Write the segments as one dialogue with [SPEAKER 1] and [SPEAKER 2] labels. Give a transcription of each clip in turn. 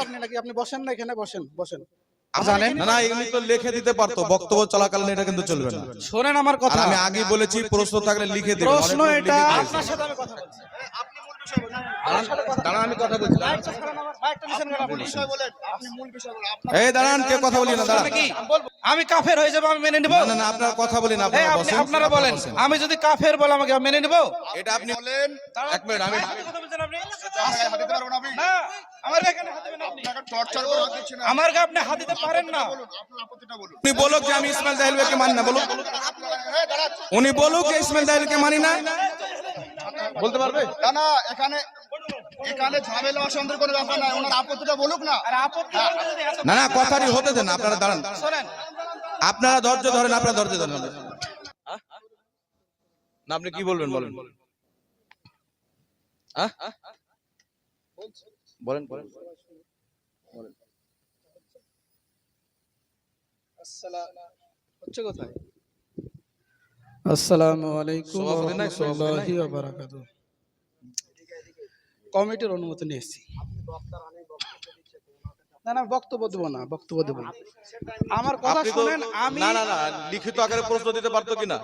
[SPEAKER 1] আপনি নাকি আপনি বসেন না এখানে? বসেন বসেন।
[SPEAKER 2] জানেন? না এগুলি তো লিখে দিতে পারতো বক্তব্য চলাকালীন এটা কিন্তু চলবে না।
[SPEAKER 1] শোনেন আমার কথা।
[SPEAKER 2] আমি আগে বলেছি প্রশ্ন থাকলে লিখে দিবেন
[SPEAKER 1] প্রশ্ন এটা আপনার সাথে আমি কথা বলছি।
[SPEAKER 2] দাঁড়ান আমি কথা বলছি
[SPEAKER 1] মাইকটা ছাড়েন আমার, মাইকটা নিছেন কেন আপনি?
[SPEAKER 2] এই দাঁড়ান কে কথা বলি না দাঁড়ান।
[SPEAKER 1] আমি কাফের হয়ে যাব আমি মেনে নিবো।
[SPEAKER 2] না না না আপনার কথা বলি না আপনারা
[SPEAKER 1] আপনি
[SPEAKER 2] বসেন
[SPEAKER 1] আপনারা বলেন আমি যদি কাফের বলে আমাকে মেনে নিবো?
[SPEAKER 2] এটা আপনি বলেন। এক মিনিট আমি
[SPEAKER 1] আপনি?
[SPEAKER 3] হাতে পারব না
[SPEAKER 1] আমার এখানে আপনি।
[SPEAKER 3] হাত দিচ্ছি না।
[SPEAKER 1] আমার গা আপনি হাত দিতে পারেন না।
[SPEAKER 3] আপত্তিটা বলুন
[SPEAKER 2] উনি বলুক যে আমি ইসমাইল দাহিলকে মানি না বলুক উনি বলুক যে ইসমাইল দাহিলকে মানি না। বলতে পারবে?
[SPEAKER 3] না না এখানে এখানে ঝামেলা অশান্তির কোনো ব্যাপার নাই। ওনার আপত্তিটা বলুক না।
[SPEAKER 1] আর আপত্তি করলে যদি এত-
[SPEAKER 2] না না কথাটি হতে দেন আপনারা দাঁড়ান।
[SPEAKER 1] শোনেন।
[SPEAKER 2] আপনারা ধৈর্য ধরেন আপনারা ধৈর্য ধরেন। না আপনি কি বলবেন? বলেন। বলেন
[SPEAKER 1] হচ্ছে কোথায়? আসসালামু আলাইকুম ওয়া। রাহমাতুল্লাহি বারাকাতুহু। কমিটির অনুমতি নিয়েছি। না না বক্তব্য দেবো না বক্তব্য দেবো আমার কথা শুনেন আমি
[SPEAKER 2] না না না লিখিত আকারে প্রশ্ন দিতে পারতো কিনা?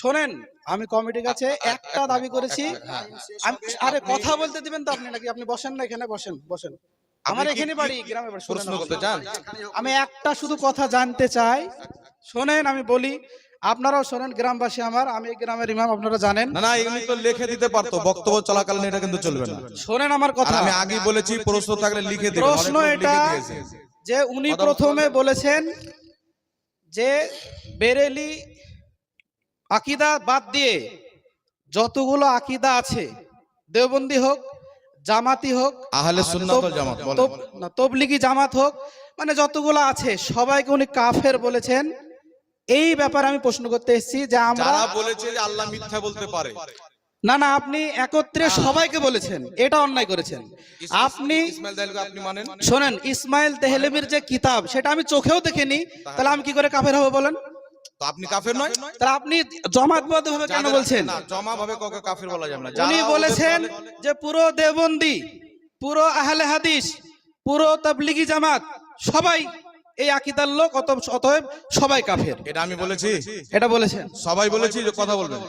[SPEAKER 1] শোনেন আমি কমিটির কাছে একটা দাবি করেছি। আরে কথা বলতে দিবেন তো আপনি নাকি? আপনি বসেন না এখানে বসেন বসেন। আমার এখানে বাড়ি গ্রামে
[SPEAKER 2] প্রশ্ন করতে চান?
[SPEAKER 1] আমি একটা শুধু কথা জানতে চাই। শোনেন আমি বলি আপনারাও শোনেন গ্রামবাসী আমার আমি এই গ্রামের ইমাম আপনারা জানেন।
[SPEAKER 2] না না এগুলি তো লিখে দিতে পারতো বক্তব্য চলাকালীন এটা কিন্তু চলবে না।
[SPEAKER 1] শোনেন আমার কথা।
[SPEAKER 2] আমি আগে বলেছি প্রশ্ন থাকলে লিখে দিবেন
[SPEAKER 1] প্রশ্ন এটা যে উনি প্রথমে বলেছেন যে বেরেলি আকিদা বাদ দিয়ে যতগুলো আকিদা আছে দেওবন্দি হোক জামাতি হোক
[SPEAKER 2] আহলে সুন্নাত ওয়াল জামাত বলেন।
[SPEAKER 1] তবলিগি জামাত হোক মানে যতগুলো আছে সবাইকে উনি কাফের বলেছেন। এই ব্যাপারে আমি প্রশ্ন করতে এসেছি যে আমরা
[SPEAKER 2] বলেছে যে আল্লাহ মিথ্যা বলতে পারে।
[SPEAKER 1] না না আপনি একত্রে সবাইকে বলেছেন এটা অন্যায় করেছেন। আপনি শোনেন ইসমাইল তেহলেবির যে কিতাব সেটা আমি চোখেও দেখিনি। তাহলে আমি কি করে কাফের হব বলেন?
[SPEAKER 2] আপনি কাফের নয়?
[SPEAKER 1] তাহলে আপনি জমাতবদ্ধ ভাবে কেন বলছেন?
[SPEAKER 2] জমা ভাবে কাউকে কাফের বলা যাবে না।
[SPEAKER 1] উনি বলেছেন যে পুরো দেবন্দি পুরো আহলে হাদিস পুরো তাবলিগি জামাত সবাই এই আকিদার লোক অত অতএব সবাই কাফের।
[SPEAKER 2] এটা আমি বলেছি।
[SPEAKER 1] এটা বলেছেন।
[SPEAKER 2] সবাই বলেছি যে কথা বলবেন।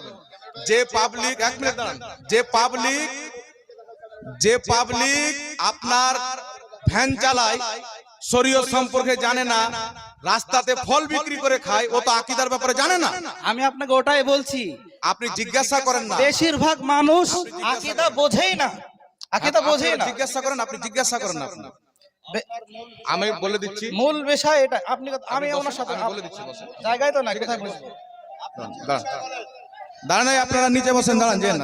[SPEAKER 2] যে পাবলিক এক মিনিট দাঁড়ান। যে পাবলিক যে পাবলিক আপনার ভ্যান চালায় শরীয়ত সম্পর্কে জানে না রাস্তাতে ফল বিক্রি করে খায় ও তো আকিদার ব্যাপারে জানে না।
[SPEAKER 1] আমি আপনাকে ওটাই বলছি।
[SPEAKER 2] আপনি জিজ্ঞাসা করেন না।
[SPEAKER 1] বেশিরভাগ মানুষ আকিদা বোঝেই না। আকিদা বোঝেই না।
[SPEAKER 2] জিজ্ঞাসা করেন আপনি জিজ্ঞাসা করেন না। আমি বলে দিচ্ছি।
[SPEAKER 1] মূল বিষয় এটা আপনি আমি ওনার সাথে
[SPEAKER 2] বলে দিচ্ছি,
[SPEAKER 1] জায়গায় তো না কোথায় বসবো?
[SPEAKER 2] দাঁড়ান দাঁড়ান। আপনারা নিচে বসেন দাঁড়ান যেন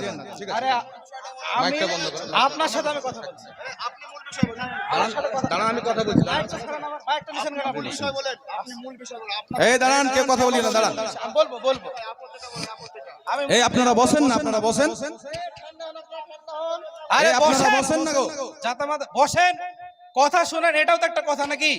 [SPEAKER 1] আরে আমি। আপনার সাথে আমি কথা বলছি।
[SPEAKER 2] দাঁড়ান দাঁড়ান আমি কথা বলছি
[SPEAKER 1] মাইকটা ছাড়েন আমার, মাইকটা নিছেন কেন আপনি?
[SPEAKER 3] বিষয় বলেন। আপনি মূল বিষয় বলেন।
[SPEAKER 2] এই দাঁড়ান কে কথা বলি না দাঁড়ান।
[SPEAKER 1] বলব বলব।
[SPEAKER 2] এই আপনারা বসেন না আপনারা বসেন।
[SPEAKER 1] আরে
[SPEAKER 2] আপনারা
[SPEAKER 1] বসেন।
[SPEAKER 2] বসেন না গো।
[SPEAKER 1] জাতামাতা বসেন। কথা শোনেন এটাও তো একটা কথা নাকি?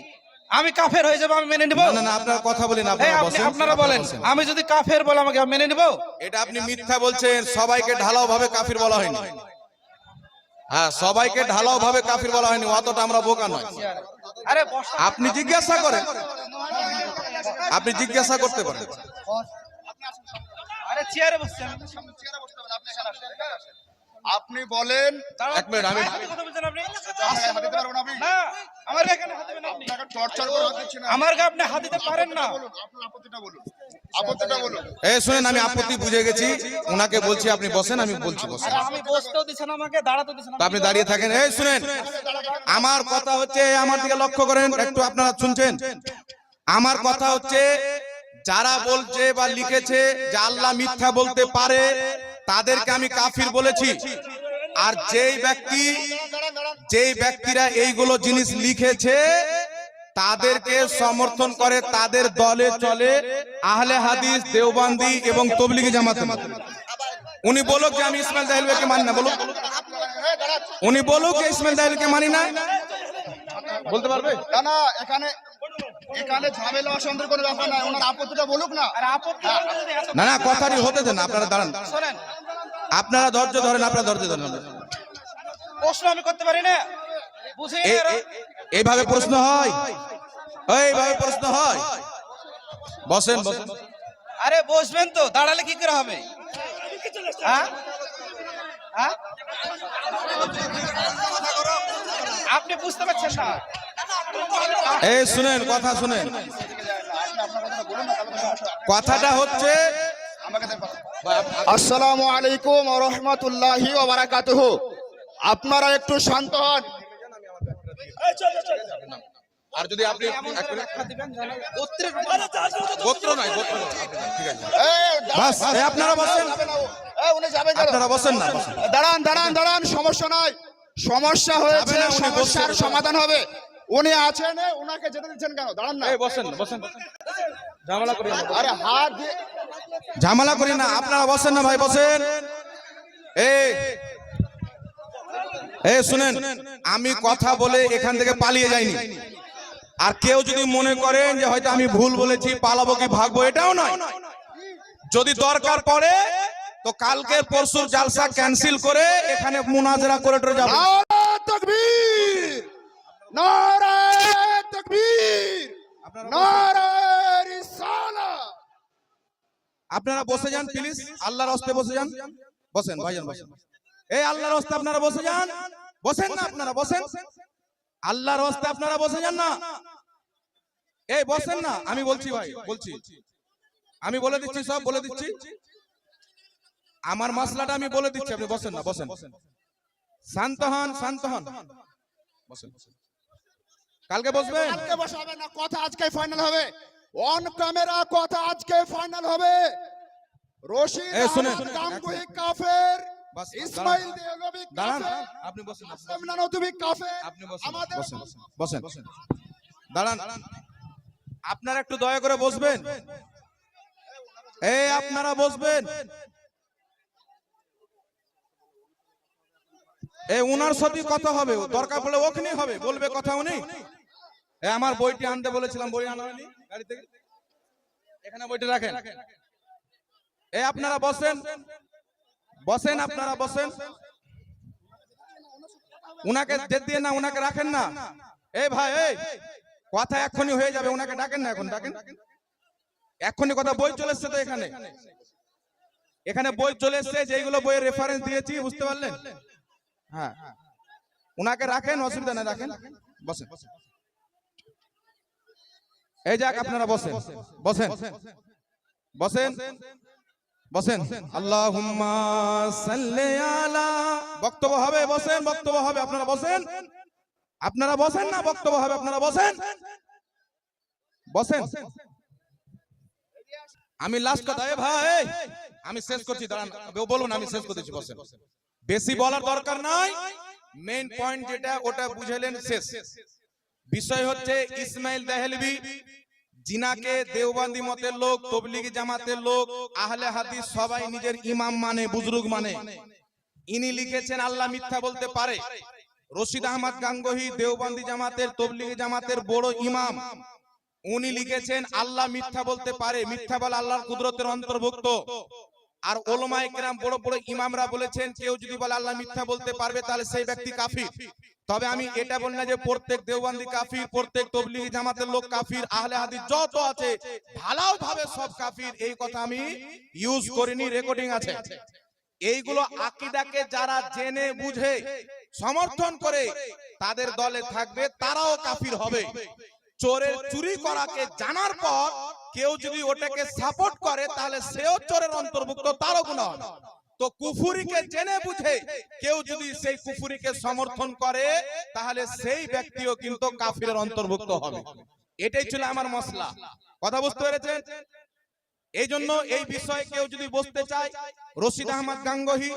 [SPEAKER 1] আমি কাফের হয়ে যাব আমি মেনে নিব?
[SPEAKER 2] না না আপনারা কথা বলি না
[SPEAKER 1] এই
[SPEAKER 2] আপনারা
[SPEAKER 1] আপনি আপনারা বলেন আমি যদি কাফের বলে আমাকে মেনে নিব?
[SPEAKER 2] এটা আপনি মিথ্যা বলছেন সবাইকে ঢালাও ভাবে কাফির বলা হয়নি। হ্যাঁ সবাইকে ঢালাও ভাবে কাফির বলা হয়নি অতটা আমরা বোকা নয়।
[SPEAKER 1] আরে
[SPEAKER 2] আপনি জিজ্ঞাসা করেন আপনি জিজ্ঞাসা করতে পারেন।
[SPEAKER 1] আরে চেয়ারে বসছেন।
[SPEAKER 3] সামনে চেয়ারে বসতে হবে না, আপনি এখানে আসেন, এখানে আসেন। আপনি বলেন
[SPEAKER 2] এক মিনিট আমি
[SPEAKER 1] কথা আপনি?
[SPEAKER 3] হাতে দিতে পারব না আমি
[SPEAKER 1] আমার এখানে হাত দিবেন আপনি।
[SPEAKER 3] টর্চার করে হাত দিচ্ছি
[SPEAKER 1] আমার গা আপনি হাত দিতে পারেন না।
[SPEAKER 3] আপনার আপত্তিটা বলুন আপত্তিটা বলুন।
[SPEAKER 2] এই শুনেন আমি আপত্তি বুঝে গেছি। ওনাকে বলছি আপনি বসেন আমি বলছি বসেন।
[SPEAKER 1] আমি বসতেও দিছেন আমাকে দাঁড়াতেও দিছেন
[SPEAKER 2] আপনি দাঁড়িয়ে থাকেন। এই শুনেন আমার কথা হচ্ছে আমার দিকে লক্ষ্য করেন একটু আপনারা শুনছেন। আমার কথা হচ্ছে যারা বলছে বা লিখেছে যে আল্লাহ মিথ্যা বলতে পারে তাদেরকে আমি কাফির বলেছি। আর যেই ব্যক্তি যেই ব্যক্তিরা এইগুলো জিনিস লিখেছে তাদেরকে সমর্থন করে তাদের দলে চলে আহলে হাদিস দেওবান্দি এবং তবলিগি জামাত। উনি বলুক যে আমি ইসমাইল দাহিলকে মানি না বলুক। উনি বলুক যে ইসমাইল দাহিলকে মানি না। বলতে পারবে?
[SPEAKER 3] না না এখানে এখানে ঝামেলা অশান্তির কোনো ব্যাপার নাই ওনার আপত্তিটা বলুক না।
[SPEAKER 1] আর আপত্তি করলে
[SPEAKER 2] না না কথাটি হতে দেন আপনারা দাঁড়ান। আপনারা ধৈর্য ধরেন আপনারা ধৈর্য ধরেন।
[SPEAKER 1] প্রশ্ন আমি করতে পারি না?
[SPEAKER 2] এইভাবে প্রশ্ন হয়? এইভাবে প্রশ্ন হয়? বসেন। বসেন।
[SPEAKER 1] আরে বসবেন তো দাঁড়ালে কি করে হবে? হ্যাঁ? হ্যাঁ? আপনি বুঝতে পারছেন না?
[SPEAKER 2] এই শুনেন কথা শুনেন। কথাটা হচ্ছে
[SPEAKER 3] আসসালামু আলাইকুম ওয়া রাহমাতুল্লাহি ওয়া বারাকাতুহু। আপনারা একটু শান্ত হন।
[SPEAKER 2] আর যদি আপনি গোত্র নয় গোত্র ঠিক আছে। বাস,
[SPEAKER 3] দাঁড়ান,
[SPEAKER 2] আপনারা বসেন।
[SPEAKER 3] যাবেন না ও। এই, উনি যাবেন
[SPEAKER 2] আপনারা বসেন না
[SPEAKER 3] দাঁড়ান দাঁড়ান দাঁড়ান সমস্যা নয় সমস্যা হয়েছে
[SPEAKER 2] যাবে
[SPEAKER 3] সমস্যার সমাধান হবে। উনি আছেন উনাকে যেতে দিচ্ছেন কেন? দাঁড়ান না।
[SPEAKER 2] এই বসেন বসেন। ঝামেলা করি না।
[SPEAKER 3] আরে হাত
[SPEAKER 2] ঝামেলা করি না আপনারা বসেন না ভাই বসেন। এই শুনেন আমি কথা বলে এখান থেকে পালিয়ে যাইনি। আর কেউ যদি মনে করেন যে হয়তো আমি ভুল বলেছি পালাবো কি ভাগবো এটাও নয়। যদি দরকার পড়ে তো কালকে পরশুর জালসা ক্যান্সেল করে এখানে মুনাজরা করে টরে যাব আপনারা বসে যান প্লিজ আল্লাহর হস্তে বসে যান। বসেন ভাইজান বসেন। এই আল্লাহর হস্তে আপনারা বসে যান। বসেন না আপনারা বসেন। আল্লাহর হস্তে আপনারা বসে যান না। এই বসেন না। আমি বলছি ভাই বলছি। আমি বলে দিচ্ছি সব বলে দিচ্ছি। আমার মশলাটা আমি বলে দিচ্ছি আপনি বসেন না বসেন। শান্ত হন শান্ত হন। বসেন কালকে বসবেন?
[SPEAKER 3] কালকে বসাবে না কথা আজকে ফাইনাল হবে। অন ক্যামেরা কথা আজকে ফাইনাল হবে। রশিদ
[SPEAKER 2] এক
[SPEAKER 3] কাফের।
[SPEAKER 2] বাস,
[SPEAKER 3] ইসমাইল
[SPEAKER 2] দাঁড়ান। দাঁড়ান। আপনি বসেন
[SPEAKER 3] আসলাম নানতুবি কাফের।
[SPEAKER 2] আপনি বসেন
[SPEAKER 3] আমাদের
[SPEAKER 2] বসেন বসেন। বসেন। দাঁড়ান। আপনারা একটু দয়া করে বসবেন। এই আপনারা বসবেন। এই উনার সাথে কথা হবে। দরকার পড়লে ওখানে হবে। বলবে কথা উনি। এ আমার বইটি আনতে বলেছিলাম। বই আনা হয়নি? গাড়ি থেকে? এখানে বইটি রাখেন। এই আপনারা বসেন। বসেন আপনারা বসেন। উনাকে যেতে দিয়ে না উনাকে রাখেন না। এই ভাই এই। কথা এক্ষুনি হয়ে যাবে উনাকে ডাকেন না এখন ডাকেন। এক্ষুনি কথা বই চলে এসছে তো এখানে। এখানে বই চলে এসছে যেগুলো বইয়ের রেফারেন্স দিয়েছি বুঝতে পারলেন? হ্যাঁ। উনাকে রাখেন অসুবিধা নেই রাখেন। বসেন। এই যাক আপনারা বসেন। বসেন। বসেন। বসেন। আল্লাহুম্মা সাল্লি আলা বক্তব্য হবে বসেন বক্তব্য হবে আপনারা বসেন। আপনারা বসেন না বক্তব্য হবে আপনারা বসেন। বসেন। আমি লাস্ট কথা এ ভাই আমি শেষ করছি দাঁড়ান বলুন আমি শেষ করতেছি বসেন। বেশি বলার দরকার নাই মেইন পয়েন্ট যেটা ওটা বুঝালেন শেষ। বিষয় হচ্ছে ইসমাইল দেহলভি জিনাকে দেওবান্দি মতের লোক তবলিগি জামাতের লোক আহলে হাদিস সবাই নিজের ইমাম মানে বুজরুগ মানে। ইনি লিখেছেন আল্লাহ মিথ্যা বলতে পারে। রশিদ আহমদ গাঙ্গোহী দেওবান্দি জামাতের তবলিগি জামাতের বড় ইমাম। উনি লিখেছেন আল্লাহ মিথ্যা বলতে পারে। মিথ্যা বলা আল্লাহর কুদরতের অন্তর্ভুক্ত। আর ওলমায়ে কেরাম বড় বড় ইমামরা বলেছেন, কেউ যদি বলে আল্লাহ মিথ্যা বলতে পারবে, তাহলে সেই ব্যক্তি কাফির। তবে আমি এটা বলি না যে প্রত্যেক দেওবান্দি কাফির, প্রত্যেক তবলিগি জামাতের লোক কাফির, আহলে হাদিস যত আছে ভালো ভাবে সব কাফির। এই কথা আমি ইউজ করিনি রেকর্ডিং আছে। এইগুলো আকিদাকে যারা জেনে, বুঝে, সমর্থন করে তাদের দলে থাকবে, তারাও কাফির হবে। চোরের চুরি করাকে জানার পর কেউ যদি ওটাকে সাপোর্ট করে, তাহলে সেও চোরের অন্তর্ভুক্ত, তারও গুণা তো কুফুরিকে জেনে বুঝে, কেউ যদি সেই কুফুরিকে সমর্থন করে, তাহলে সেই ব্যক্তিও কিন্তু কাফিরের অন্তর্ভুক্ত হবে। এটাই ছিল আমার মশলা কথা বুঝতে পেরেছেন? এই জন্য এই বিষয়ে কেউ যদি বসতে চায় রশিদ আহমদ গাঙ্গহি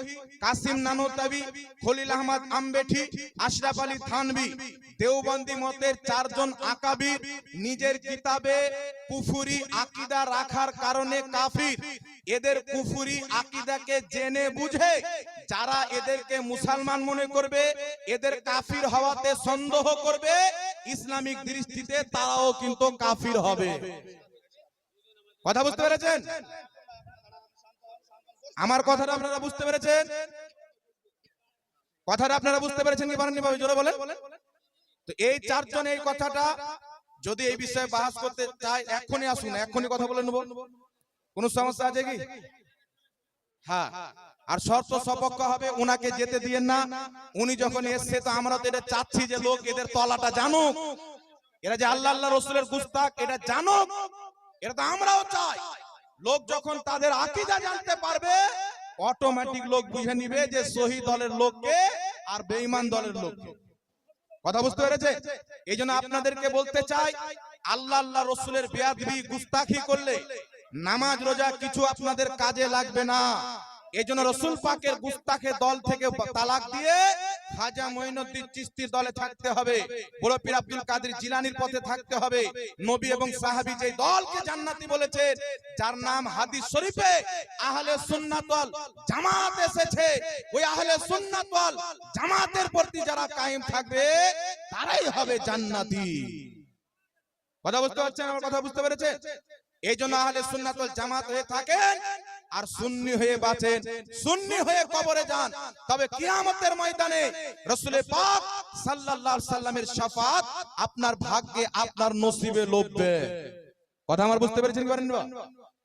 [SPEAKER 2] কাসিম নানোতাবি খলিল আহমদ আম্বেঠি আশরাফ আলী থানবি দেওবন্দি মতের চারজন আকাবির নিজের কিতাবে কুফুরি আকিদা রাখার কারণে কাফির। এদের কুফুরি আকিদাকে জেনে বুঝে যারা এদেরকে মুসলমান মনে করবে এদের কাফির হওয়াতে সন্দেহ করবে। ইসলামিক দৃষ্টিতে তারাও কিন্তু কাফির হবে। কথা বুঝতে পেরেছেন? আমার কথাটা আপনারা বুঝতে পেরেছেন? কথাটা আপনারা বুঝতে পেরেছেন কি পারেননি ভাবে? জোরে বলেন। তো এই চারজন এই কথাটা যদি এই বিষয়ে বাহাস করতে চায় এখনই আসুন এখনই কথা বলে নেব। কোনো সমস্যা আছে কি? হ্যাঁ। আর শর্ত সপক্ষ হবে ওনাকে যেতে দিয়েন না। উনি যখন এসছে তো আমরা তো এটা চাচ্ছি যে লোক এদের তলাটা জানুক। এরা যে আল্লাহ আল্লাহ রসুলের গুস্তাক এটা জানুক। এটা তো আমরাও চাই। লোক যখন তাদের আকিদা জানতে পারবে অটোমেটিক লোক বুঝে নিবে যে সহি দলের লোককে আর বেঈমান দলের লোককে। কথা বুঝতে পেরেছে? এই জন্য আপনাদেরকে বলতে চাই, আল্লাহ আল্লাহ রসুলের বেয়াদবি, গুস্তাখি করলে নামাজ, রোজা কিছু আপনাদের কাজে লাগবে না। এই জন্য রসুল পাকের গুস্তাখে দল থেকে তালাক দিয়ে খাজা মঈনুদ্দিন চিস্তির দলে থাকতে হবে। বড় পীর আব্দুল কাদের জিলানির পথে থাকতে হবে। নবী এবং সাহাবী যে দলকে জান্নাতি বলেছেন যার নাম হাদিস শরীফে আহলে সুন্নাত ওয়াল জামাত এসেছে। ওই আহলে সুন্নাত ওয়াল জামাতের প্রতি যারা কায়েম থাকবে তারাই হবে জান্নাতি। কথা বুঝতে পারছেন আমার কথা বুঝতে পেরেছে এই জন্য আহলে সুন্নাত ওয়াল জামাত হয়ে থাকেন। আর সুন্নি হয়ে বাঁচেন সুন্নি হয়ে কবরে যান। তবে কিয়ামতের ময়দানে রসুলের পাক সাল্লাল্লাহু সাল্লামের শাফাত আপনার ভাগ্যে আপনার নসিবে লববে কথা আমার বুঝতে পেরেছেন কি পারেন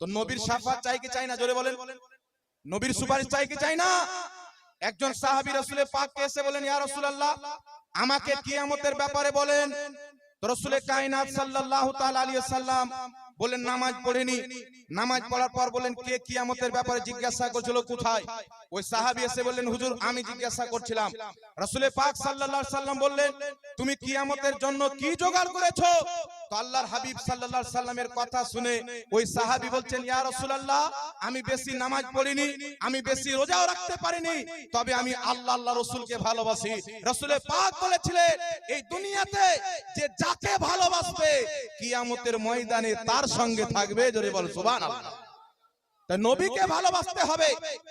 [SPEAKER 2] তো নবীর শাফাত চাই কি চাই না? জোরে বলেন? নবীর সুপারিশ চাই কি চাই না? একজন সাহাবী রাসূলের পাককে এসে বলেন ইয়া রাসূলুল্লাহ আমাকে কিয়ামতের ব্যাপারে বলেন। তো রসুলে কায়নাত সাল্লাল্লাহু তাআলা আলাইহি সাল্লাম বলেন নামাজ পড়েনি। নামাজ পড়ার পর বলেন কে কিয়ামতের ব্যাপারে জিজ্ঞাসা করছিল কোথায়? ওই সাহাবী এসে বললেন হুজুর আমি জিজ্ঞাসা করছিলাম। রাসূলে পাক সাল্লাল্লাহু আলাইহি সাল্লাম বললেন তুমি কিয়ামতের জন্য কি জোগাড় করেছ? তো আল্লাহর হাবিব সাল্লাল্লাহু আলাইহি সাল্লামের কথা শুনে ওই সাহাবী বলছেন ইয়া রাসূলুল্লাহ আমি বেশি নামাজ পড়িনি আমি বেশি রোজাও রাখতে পারিনি তবে আমি আল্লাহ আল্লাহ রসুলকে ভালোবাসি। রসুলে পাক বলেছিলেন এই দুনিয়াতে যে যাকে ভালোবাসবে কিয়ামতের ময়দানে তার সঙ্গে থাকবে জোরে বল তা নবীকে ভালোবাসতে হবে,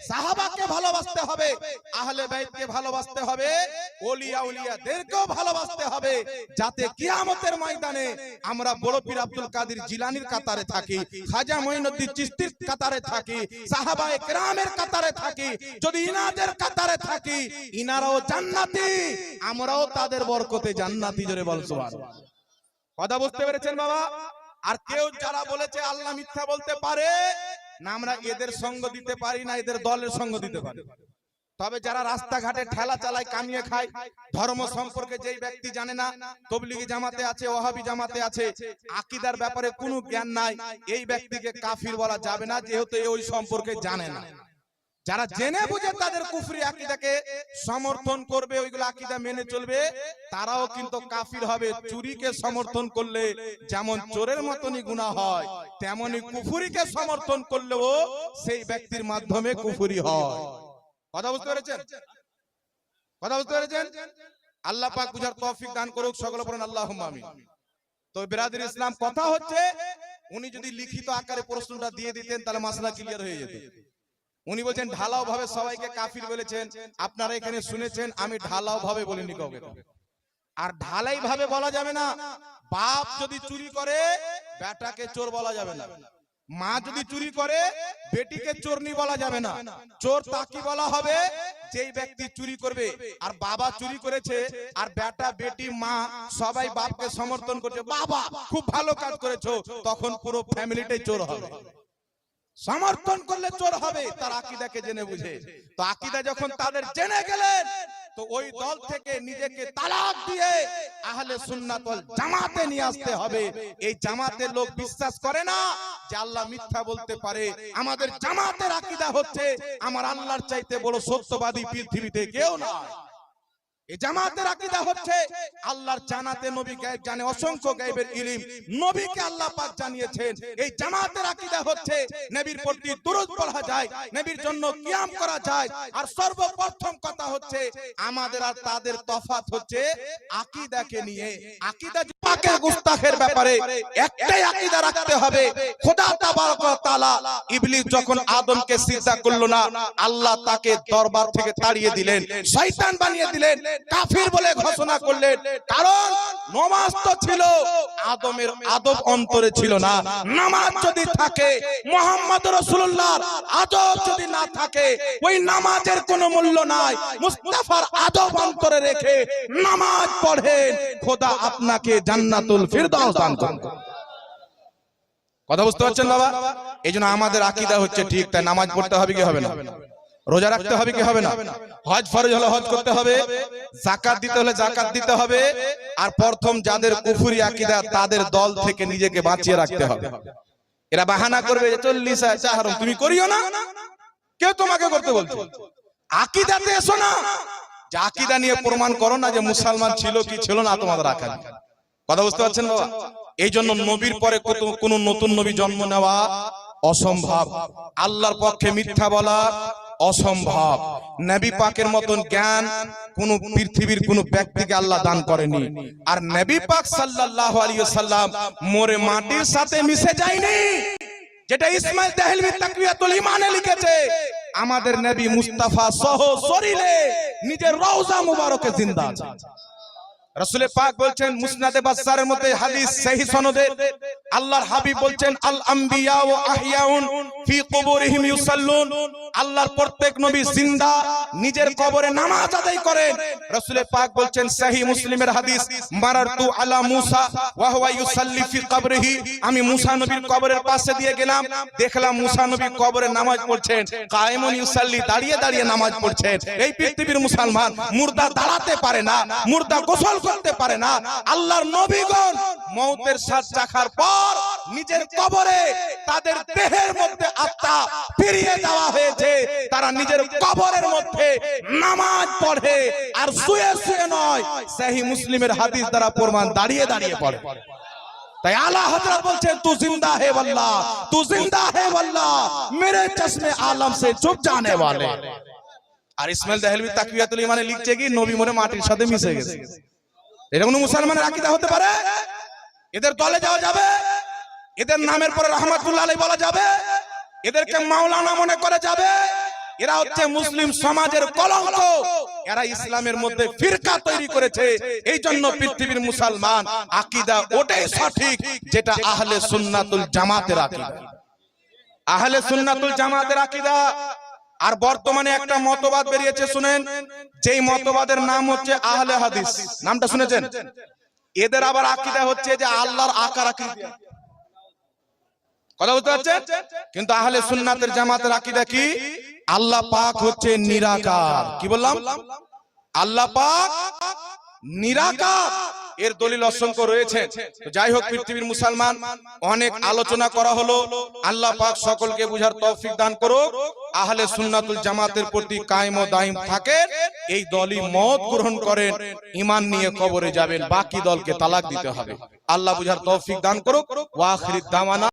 [SPEAKER 2] সাহাবাকে ভালোবাসতে হবে, আহলে বাইতকে ভালোবাসতে হবে, ওলিয়া উলিয়াদেরকেও ভালোবাসতে হবে, যাতে কিয়ামতের ময়দানে আমরা বড় পীর আব্দুল কাদের জিলানির কাতারে থাকি, খাজা মঈনুদ্দিন চিশতির কাতারে থাকি সাহাবায়ে কেরামের কাতারে থাকি, যদি ইনাদের কাতারে থাকি, ইনারাও জান্নাতি, আমরাও তাদের বরকতে জান্নাতি, জোরে বল, সুবহানাল্লাহ। কথা বুঝতে পেরেছেন বাবা? আর কেউ যারা বলেছে আল্লাহ মিথ্যা বলতে পারে না আমরা এদের সঙ্গ দিতে পারি না এদের দলের সঙ্গ দিতে পারি। তবে যারা রাস্তাঘাটে ঠেলা চালায় কামিয়ে খায় ধর্ম সম্পর্কে যেই ব্যক্তি জানে না তবলিগি জামাতে আছে ওহাবি জামাতে আছে আকিদার ব্যাপারে কোনো জ্ঞান নাই এই ব্যক্তিকে কাফির বলা যাবে না যেহেতু ওই সম্পর্কে জানে না। যারা জেনে বুঝে তাদের কুফরি আকিদাকে সমর্থন করবে ওইগুলো আকিদা মেনে চলবে। তারাও কিন্তু কাফির হবে চুরিকে সমর্থন করলে যেমন চোরের মতনই গুণা হয় তেমনি কুফুরিকে সমর্থন করলেও সেই ব্যক্তির মাধ্যমে কুফুরি হয়। কথা বুঝতে পেরেছেন? কথা বুঝতে পেরেছেন? আল্লাহ পাক বুঝার তৌফিক দান করুক সকলে পড়েন আল্লাহুম্মা আমিন। তো বিরাদির ইসলাম কথা হচ্ছে উনি যদি লিখিত আকারে প্রশ্নটা দিয়ে দিতেন তাহলে মাসলা ক্লিয়ার হয়ে যেত। উনি বলছেন ঢালাও ভাবে সবাইকে কাফির বলেছেন। আপনারা এখানে শুনেছেন, আমি ঢালাও ভাবে বলিনি কাউকে। আর ঢালাই ভাবে বলা যাবে না, বাপ যদি চুরি করে, বেটাকে চোর বলা যাবে না। মা যদি চুরি করে, বেটিকে চোরনি বলা যাবে না। চোর তাকি বলা হবে, যেই ব্যক্তি চুরি করবে। আর বাবা চুরি করেছে, আর বেটা, বেটি, মা, সবাই বাপকে সমর্থন করছে। বাবা, খুব ভালো কাজ করেছ, তখন পুরো ফ্যামিলিটাই চোর হবে। সমর্থন করলে চোর হবে, তার আকিদাকে জেনে বুঝে। তো আকিদা যখন তাদের জেনে গেলেন, তো ওই দল থেকে নিজেকে তালাক দিয়ে আহলে সুন্নাত ওয়াল জামাতে নিয়ে আসতে হবে। এই জামাতের লোক বিশ্বাস করে না যে আল্লাহ মিথ্যা বলতে পারে। আমাদের জামাতের আকিদা হচ্ছে, আমার আল্লাহর চাইতে বড় সত্যবাদী পৃথিবীতে কেউ না সর্বপ্রথম কথা হচ্ছে, আমাদের আর তাদের তফাত হচ্ছে নিয়ে। গুস্তাখের ব্যাপারে একটাই রাখতে হবে। যখন আদমকে সিজদা করল না, আল্লাহ তাকে দরবার থেকে তাড়িয়ে দিলেন বানিয়ে দিলেন কাফির বলে ঘোষণা করলেন। কারণ নমাজ তো ছিল, আদমের আদব অন্তরে ছিল না। নামাজ যদি থাকে, মোহাম্মদ রসুল্লাহ আদব যদি না থাকে, ওই নামাজের কোনো মূল্য নাই। মুস্তাফার আদব অন্তরে রেখে নামাজ পড়েন। খোদা আপনাকে জান্নাতুল ফিরদাউস দান করুন। কথা বুঝতে পারছেন বাবা? এই আমাদের আকিদা হচ্ছে ঠিক, তাই নামাজ পড়তে হবে কি হবে না? রোজা রাখতে হবে কি হবে না? হজ ফরজ হলে হজ করতে হবে জাকাত দিতে হলে জাকাত দিতে হবে আর প্রথম যাদের কুফুরি আকীদা তাদের দল থেকে নিজেকে বাঁচিয়ে রাখতে হবে। এরা বাহানা করবে যে চল্লিশ চাহারম তুমি করিও না। কেউ তোমাকে করতে বলছে। আকীদাতে এসো না। যে আকীদা নিয়ে প্রমাণ করো না যে মুসলমান ছিল কি ছিল না তোমাদের রাখা কথা বুঝতে পারছেন বাবা? এই জন্য নবীর পরে কোন নতুন নবী জন্ম নেওয়া অসম্ভব। আল্লাহর পক্ষে মিথ্যা বলা অসম্ভব। নবী পাকের মতন জ্ঞান কোন পৃথিবীর কোন ব্যক্তিকে আল্লাহ দান করেনি। আর নবী পাক সাল্লাল্লাহু আলাইহি সাল্লাম মোরে মাটির সাথে মিশে যায়নি। যেটা ইসমাইল দেহলভি তাকওয়াতুল ইমানে লিখেছে আমাদের নবী মুস্তাফা সহ শরীরে নিজের রওজা মুবারকে জিন্দা আছে। রাসূলে পাক বলছেন মুসনাদে বাসারের মধ্যে হাদিস সহিহ সনদে আল্লাহর হাবিব বলছেন, আল আম্বিয়া ও আহিয়াউন ফি কুবুরিহিম ইউসাল্লুন। আল্লাহর প্রত্যেক নবী জিন্দা নিজের কবরে নামাজ আদায় করেন। রাসূলে পাক বলছেন, সহিহ মুসলিমের হাদিস, মারারতু আলা মুসা ওয়া হুয়া ইউসাল্লি ফি কবরিহি। আমি মুসা নবীর কবরের পাশে দিয়ে গেলাম, দেখলাম মুসা নবী কবরে নামাজ পড়ছেন, কায়েমুন ইউসাল্লি দাঁড়িয়ে দাঁড়িয়ে নামাজ পড়ছেন। এই পৃথিবীর মুসলমান মুর্দা দাঁড়াতে পারে না, মুর্দা গোসল করতে পারে না। আল্লাহর নবীগণ মৌতের স্বাদ চাখার পর পর নিজের কবরে তাদের দেহের মধ্যে আত্মা ফিরিয়ে দেওয়া হয়েছে। তারা নিজের কবরের মধ্যে নামাজ পড়ে আর শুয়ে শুয়ে নয়। সেই মুসলিমের হাদিস দ্বারা প্রমাণ দাঁড়িয়ে দাঁড়িয়ে পড়ে। তাই আলা হজরত বলছেন তু জিন্দা হে বল্লা তু জিন্দা হে বল্লা মেরে চশমে আলম সে চুপ জানে वाले আর ইসমাইল দেহলভি তাকবিয়াতুল ইমানে লিখছে কি? নবী মরে মাটির সাথে মিশে গেছে। এরকম মুসলমানের আকীদা হতে পারে? এদের দলে যাওয়া যাবে এদের নামের পরে রহমাতুল্লাহ বলা যাবে। এদেরকে মাওলানা মনে করে যাবে। এরা হচ্ছে মুসলিম সমাজের কলঙ্ক। এরা ইসলামের মধ্যে ফিরকা তৈরি করেছে। এই জন্য পৃথিবীর মুসলমান আকীদা ওটাই সঠিক যেটা আহলে সুন্নাতুল জামাতের আকিদা। আহলে সুন্নাতুল জামাতের আকীদা। আর বর্তমানে একটা মতবাদ বেরিয়েছে শুনেন। যেই মতবাদের নাম হচ্ছে আহলে হাদিস। নামটা শুনেছেন? এদের আবার আকিদা হচ্ছে যে আল্লাহর আকার আকীদা কথা বলতে পারছেন? কিন্তু আহলে সুন্নাতের জামাতের আকীদা কি? আল্লাহ পাক হচ্ছে নিরাকার। কি বললাম? আল্লাহ পাক নিরাকার। এর দলিল অসংখ্য রয়েছে। তো যাই হোক পৃথিবীর মুসলমান অনেক আলোচনা করা হলো। আল্লাহ পাক সকলকে বুঝার তৌফিক দান করুক। আহলে সুন্নাতুল জামাতের প্রতি কায়েম ও দাইম থাকে এই দলই মত গ্রহণ করেন। ঈমান নিয়ে কবরে যাবেন। বাকি দলকে তালাক দিতে হবে। আল্লাহ বুঝার তৌফিক দান করুক। ওয়া আখিরিদ দাওয়ানা।